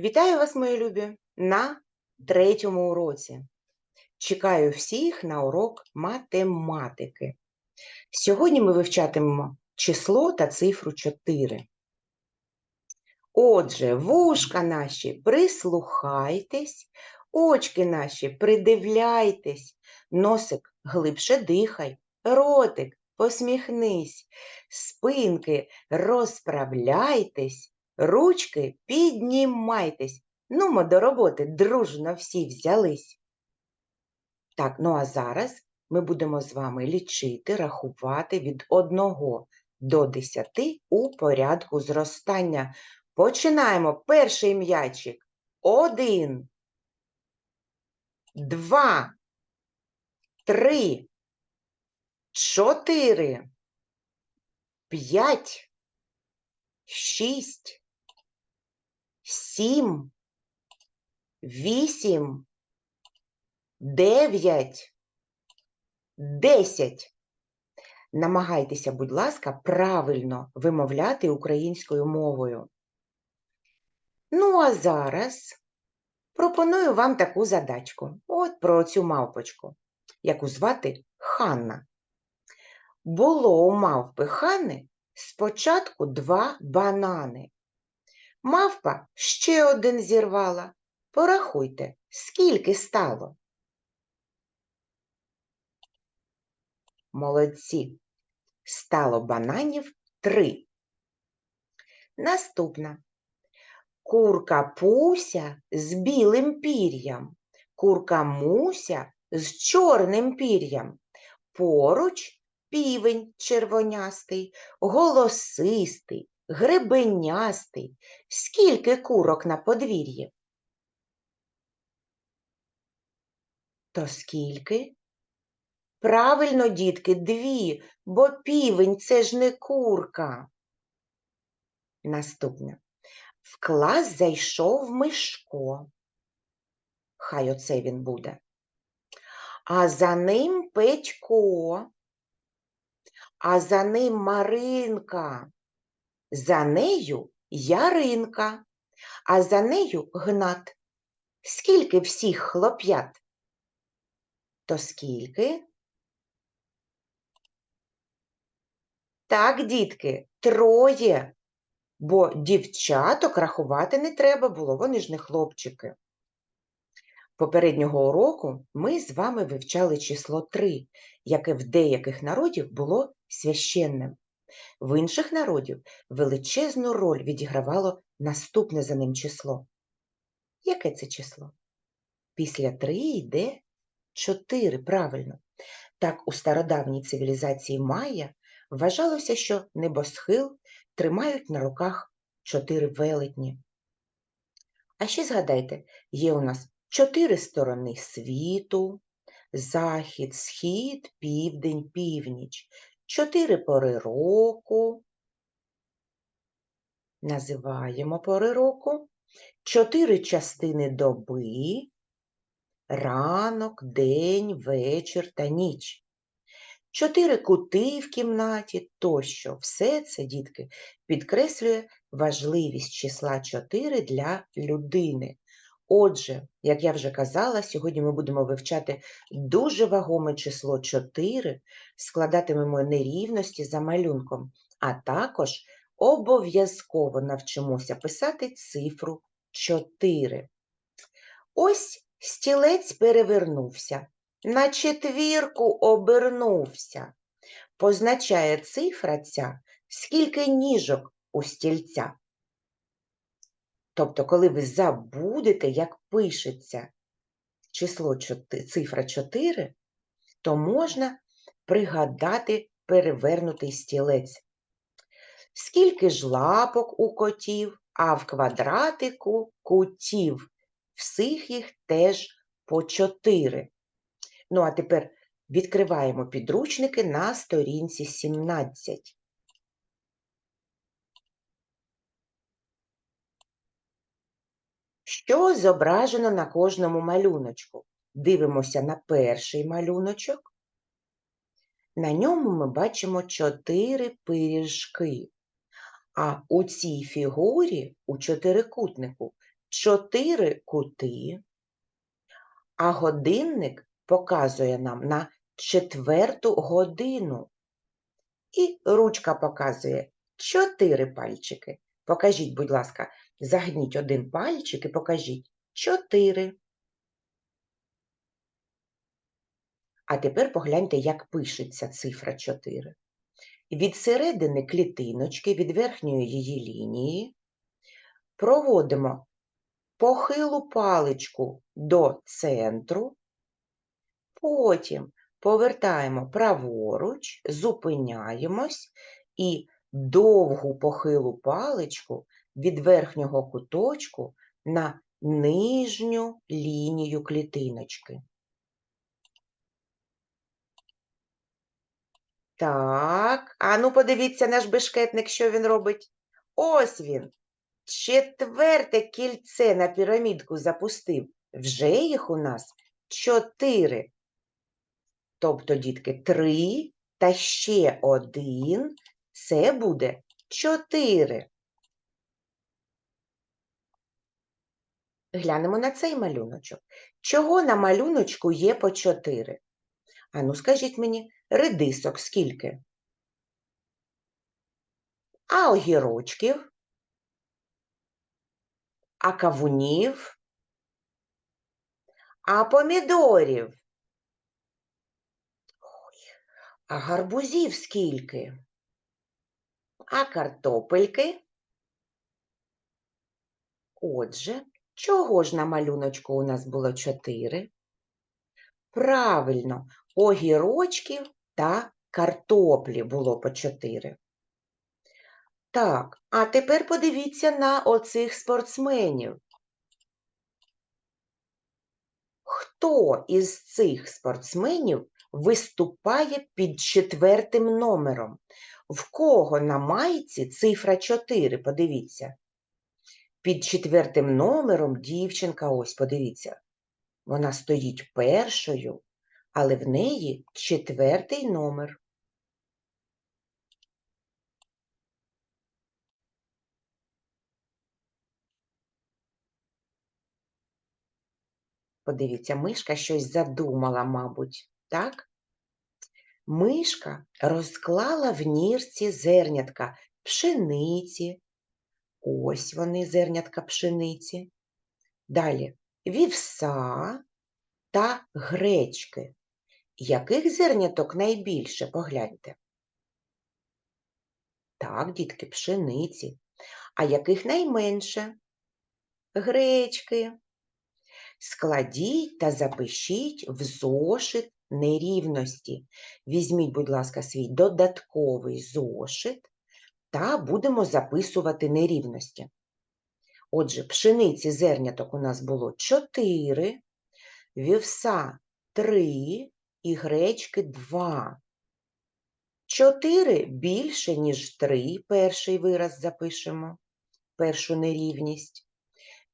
Вітаю вас, мої любі, на третьому уроці. Чекаю всіх на урок математики. Сьогодні ми вивчатимемо число та цифру 4. Отже, вушка наші, прислухайтесь, очки наші, придивляйтесь, носик глибше дихай, ротик посміхнись, спинки розправляйтесь, ручки піднімайтесь. Нумо до роботи дружно всі взялись. Так, ну а зараз ми будемо з вами лічити, рахувати від 1 до 10 у порядку зростання. Починаємо. Перший м'ячик. Один, два, три, чотири, п'ять, шість, сім, вісім, дев'ять, десять. Намагайтеся, будь ласка, правильно вимовляти українською мовою. Ну, а зараз пропоную вам таку задачку. От про цю мавпочку, яку звати Ханна. Було у мавпи Ханни спочатку два банани. Мавпа ще один зірвала. Порахуйте, скільки стало? Молодці. Стало бананів три. Наступна. Курка Пуся з білим пір'ям, курка Муся з чорним пір'ям. Поруч півень червонястий, голосистий, гребенястий. Скільки курок на подвір'ї? То скільки? Правильно, дітки, дві, бо півень це ж не курка. Наступне. В клас зайшов Мишко. Хай оце він буде. А за ним Петько, а за ним Маринка, за нею Яринка, а за нею Гнат. Скільки всіх хлоп'ят? То скільки? Так, дітки, троє, бо дівчаток рахувати не треба було, вони ж не хлопчики. Попереднього уроку ми з вами вивчали число 3, яке в деяких народів було священним. В інших народів величезну роль відігравало наступне за ним число. Яке це число? Після 3 йде 4, правильно. Так у стародавній цивілізації Майя вважалося, що небосхил тримають на руках чотири велетні. А ще згадайте, є у нас чотири сторони світу, захід, схід, південь, північ, чотири пори року. Називаємо пори року, чотири частини доби, ранок, день, вечір та ніч. Чотири кути в кімнаті тощо. Все це, дітки, підкреслює важливість числа 4 для людини. Отже, як я вже казала, сьогодні ми будемо вивчати дуже вагоме число 4, складатимемо нерівності за малюнком, а також обов'язково навчимося писати цифру 4. Ось стілець перевернувся на четвірку обернувся. Позначає цифра ця, скільки ніжок у стільця. Тобто, коли ви забудете, як пишеться число цифра 4, то можна пригадати перевернутий стілець. Скільки ж лапок у котів, а в квадратику кутів. Всіх їх теж по 4. Ну, а тепер відкриваємо підручники на сторінці 17. Що зображено на кожному малюночку? Дивимося на перший малюночок. На ньому ми бачимо чотири пиріжки. А у цій фігурі, у чотирикутнику, чотири кути, а годинник показує нам на четверту годину. І ручка показує чотири пальчики. Покажіть, будь ласка, загніть один пальчик і покажіть чотири. А тепер погляньте, як пишеться цифра 4. Від середини клітиночки, від верхньої її лінії, проводимо похилу паличку до центру, потім повертаємо праворуч, зупиняємось і довгу похилу паличку від верхнього куточку на нижню лінію клітиночки. Так, а ну подивіться наш бешкетник, що він робить. Ось він. Четверте кільце на пірамідку запустив. Вже їх у нас чотири. Тобто, дітки, три та ще один. Це буде чотири. Глянемо на цей малюночок. Чого на малюночку є по чотири? Ану, скажіть мені, редисок скільки? А огірочків? А кавунів? А помідорів? Ой, а гарбузів скільки? А картопельки? Отже, чого ж на малюночку у нас було чотири? Правильно, огірочків та картоплі було по чотири. Так, а тепер подивіться на оцих спортсменів. Хто із цих спортсменів виступає під четвертим номером? В кого на майці цифра 4? Подивіться. Під четвертим номером дівчинка, ось, подивіться. Вона стоїть першою, але в неї четвертий номер. Подивіться, мишка щось задумала, мабуть, так? Мишка розклала в нірці зернятка пшениці. Ось вони, зернятка пшениці. Далі вівса та гречки. Яких зерняток найбільше, погляньте? Так, дітки, пшениці. А яких найменше? Гречки. Складіть та запишіть в зошит нерівності. Візьміть, будь ласка, свій додатковий зошит та будемо записувати нерівності. Отже, пшениці зерняток у нас було 4, вівса 3 і гречки 2. 4 більше, ніж 3, перший вираз запишемо, першу нерівність.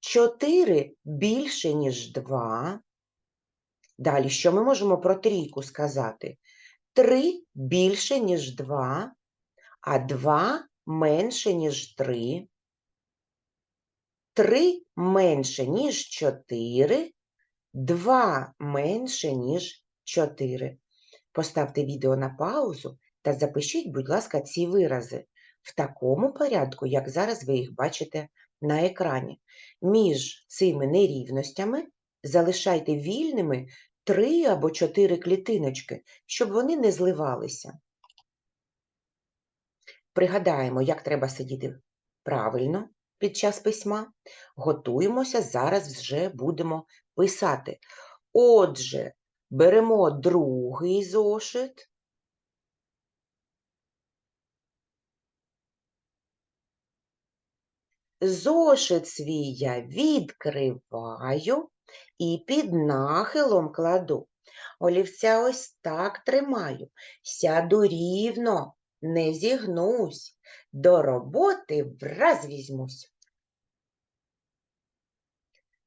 4 більше, ніж 2. Далі, що ми можемо про трійку сказати? 3 більше, ніж 2, а 2 менше, ніж 3. 3 менше, ніж 4, 2 менше, ніж 4. Поставте відео на паузу та запишіть, будь ласка, ці вирази в такому порядку, як зараз ви їх бачите на екрані. Між цими нерівностями залишайте вільними 3 або 4 клітиночки, щоб вони не зливалися. Пригадаємо, як треба сидіти правильно під час письма. Готуємося, зараз вже будемо писати. Отже, беремо другий зошит. Зошит свій я відкриваю і під нахилом кладу. Олівця ось так тримаю, сяду рівно, не зігнусь, до роботи враз візьмусь.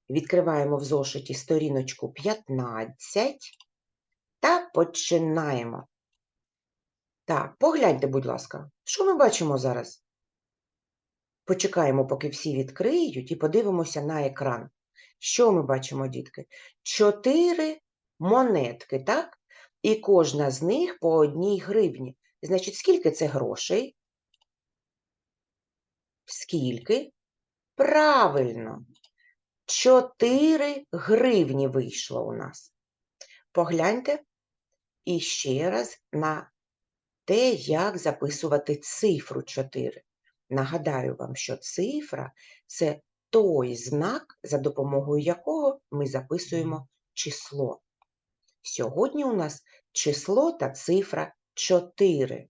Відкриваємо в зошиті сторіночку 15 та починаємо. Так, погляньте, будь ласка, що ми бачимо зараз? Почекаємо, поки всі відкриють, і подивимося на екран. Що ми бачимо, дітки? Чотири монетки, так? І кожна з них по одній гривні. Значить, скільки це грошей? Скільки? Правильно. 4 гривні вийшло у нас. Погляньте і ще раз на те, як записувати цифру 4. Нагадаю вам, що цифра це той знак, за допомогою якого ми записуємо число. Сьогодні у нас число та цифра 4.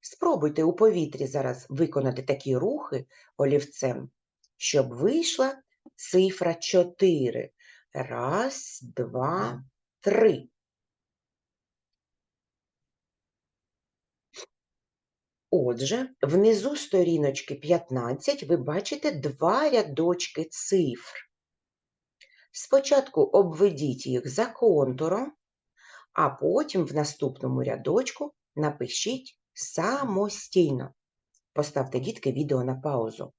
Спробуйте у повітрі зараз виконати такі рухи олівцем, щоб вийшла цифра 4. Раз, два, три. Отже, внизу сторіночки 15 ви бачите два рядочки цифр. Спочатку обведіть їх за контуром, а потім в наступному рядочку напишіть самостійно. Поставте, дітки, відео на паузу.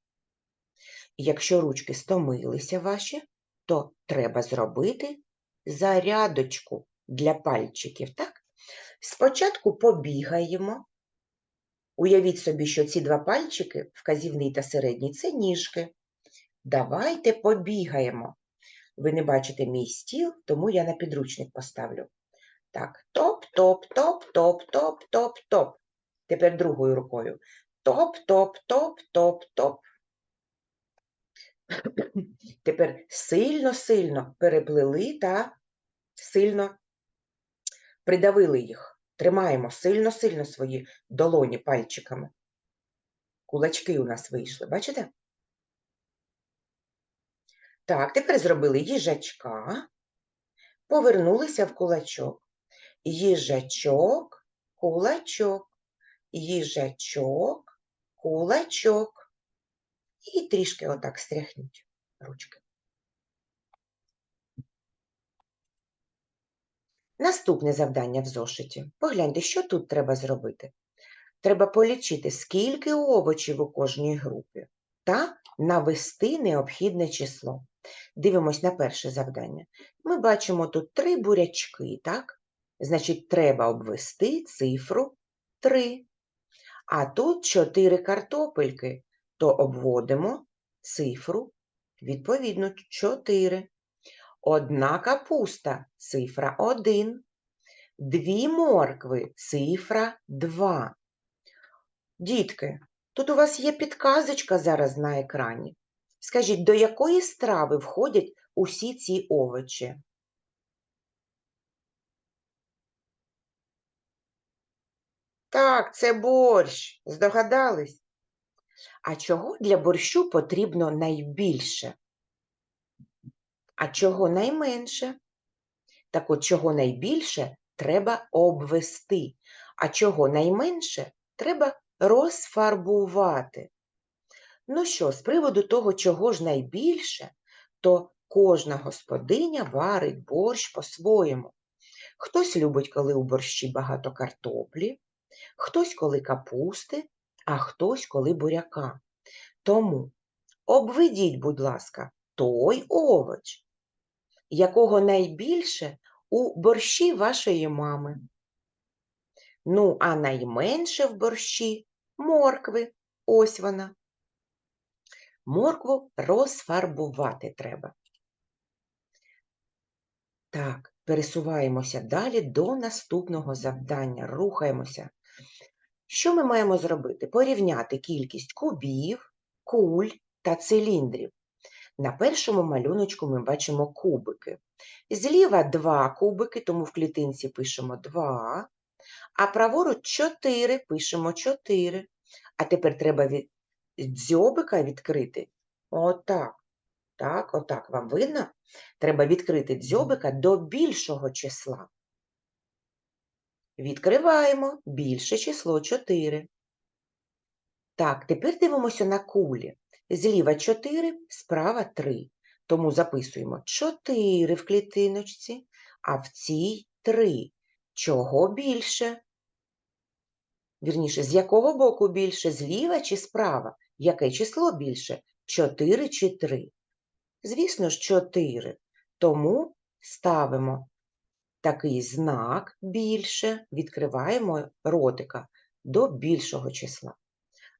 Якщо ручки стомилися ваші, то треба зробити зарядочку для пальчиків, так? Спочатку побігаємо. Уявіть собі, що ці два пальчики, вказівний та середній, це ніжки. Давайте побігаємо. Ви не бачите мій стіл, тому я на підручник поставлю. Так, топ-топ-топ-топ-топ-топ-топ. Тепер другою рукою. Топ-топ-топ-топ-топ. Тепер сильно-сильно переплели та сильно придавили їх. Тримаємо сильно-сильно свої долоні пальчиками. Кулачки у нас вийшли, бачите? Так, тепер зробили їжачка, повернулися в кулачок. Їжачок, кулачок, їжачок, кулачок. І трішки отак стряхніть ручки. Наступне завдання в зошиті. Погляньте, що тут треба зробити. Треба полічити, скільки овочів у кожній групі та навести необхідне число. Дивимось на перше завдання. Ми бачимо тут три бурячки, так? Значить, треба обвести цифру 3. А тут 4 картопельки, то обводимо цифру, відповідно, 4. Одна капуста цифра 1. Дві моркви цифра 2. Дітки, тут у вас є підказочка зараз на екрані. Скажіть, до якої страви входять усі ці овочі? Так, це борщ. Здогадались? А чого для борщу потрібно найбільше? А чого найменше? Так от, чого найбільше треба обвести, а чого найменше треба розфарбувати. Ну що, з приводу того, чого ж найбільше, то кожна господиня варить борщ по-своєму. Хтось любить, коли у борщі багато картоплі, хтось коли капусти, а хтось коли буряка. Тому обведіть, будь ласка, той овоч, якого найбільше у борщі вашої мами. Ну, а найменше в борщі моркви. Ось вона. Моркву розфарбувати треба. Так, пересуваємося далі до наступного завдання. Рухаємося. Що ми маємо зробити? Порівняти кількість кубів, куль та циліндрів. На першому малюночку ми бачимо кубики. Зліва два кубики, тому в клітинці пишемо 2, а праворуч 4 пишемо 4. А тепер треба від дзьобика відкрити. Отак. Так, отак вам видно? Треба відкрити дзьобика до більшого числа. Відкриваємо більше число 4. Так, тепер дивимося на кулі. Зліва 4, справа 3. Тому записуємо 4 в клітиночці, а в цій 3. Чого більше? Вірніше, з якого боку більше, зліва чи справа? Яке число більше? 4 чи 3? Звісно ж, 4. Тому ставимо такий знак більше, відкриваємо ротика до більшого числа.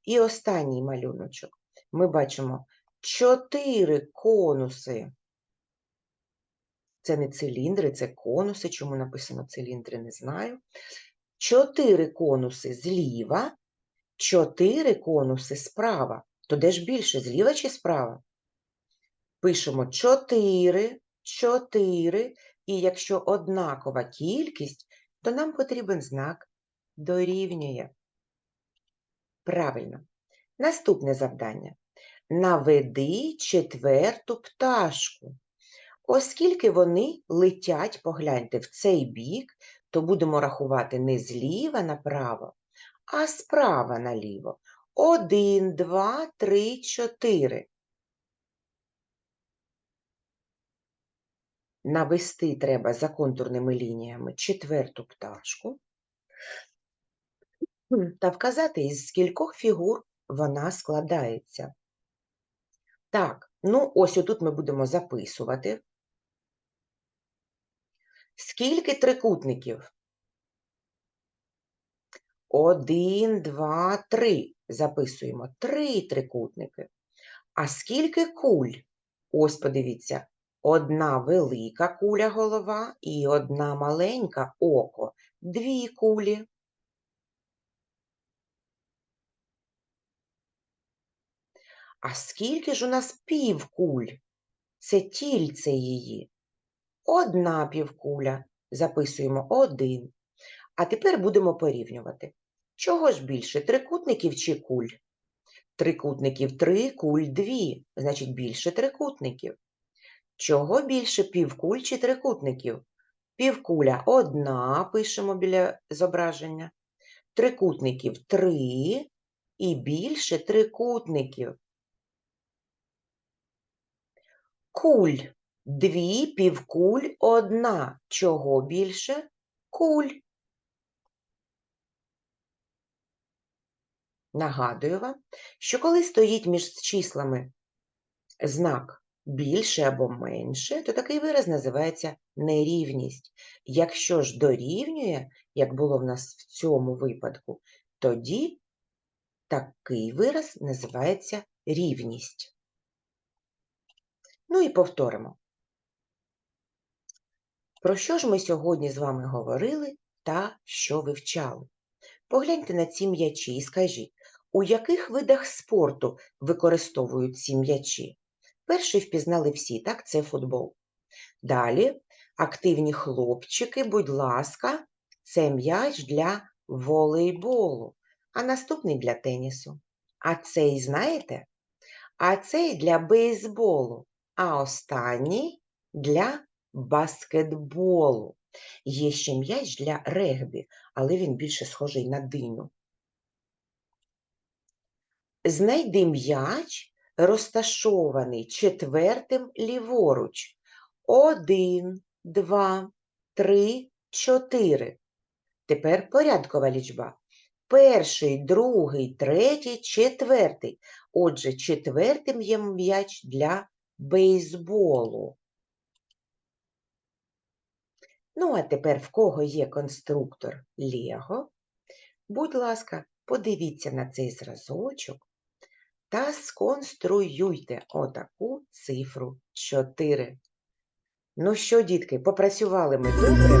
І останній малюночок. Ми бачимо 4 конуси. Це не циліндри, це конуси. Чому написано циліндри, не знаю. 4 конуси зліва, 4 конуси справа. То де ж більше, зліва чи справа? Пишемо 4, 4, і якщо однакова кількість, то нам потрібен знак дорівнює. Правильно. Наступне завдання. Наведи четверту пташку. Оскільки вони летять, погляньте, в цей бік, то будемо рахувати не зліва направо, а справа наліво. Один, два, три, чотири. Навести треба за контурними лініями четверту пташку та вказати, із скількох фігур вона складається. Так, ну ось отут ми будемо записувати. Скільки трикутників? Один, два, три. Записуємо три трикутники. А скільки куль? Ось подивіться, одна велика куля голова і одна маленька око. Дві кулі. А скільки ж у нас півкуль? Це тільце її. Одна півкуля. Записуємо один. А тепер будемо порівнювати. Чого ж більше, трикутників чи куль? Трикутників три, куль дві, значить більше трикутників. Чого більше півкуль чи трикутників? Півкуля одна, пишемо біля зображення. Трикутників три і більше трикутників. Куль. Дві півкуль одна. Чого більше? Куль. Нагадую вам, що коли стоїть між числами знак більше або менше, то такий вираз називається нерівність. Якщо ж дорівнює, як було в нас в цьому випадку, тоді такий вираз називається рівність. Ну і повторимо. Про що ж ми сьогодні з вами говорили та що вивчали? Погляньте на ці м'ячі і скажіть, у яких видах спорту використовують ці м'ячі? Перший впізнали всі, так, це футбол. Далі активні хлопчики, будь ласка, це м'яч для волейболу, а наступний для тенісу. А цей знаєте? А цей для бейсболу, а останній для баскетболу. Є ще м'яч для регбі, але він більше схожий на диню. Знайди м'яч, розташований четвертим ліворуч. Один, два, три, чотири. Тепер порядкова лічба. Перший, другий, третій, четвертий. Отже, четвертим є м'яч для бейсболу. Ну, а тепер в кого є конструктор Лего? Будь ласка, подивіться на цей зразочок та сконструюйте отаку цифру 4. Ну що, дітки, попрацювали ми добре.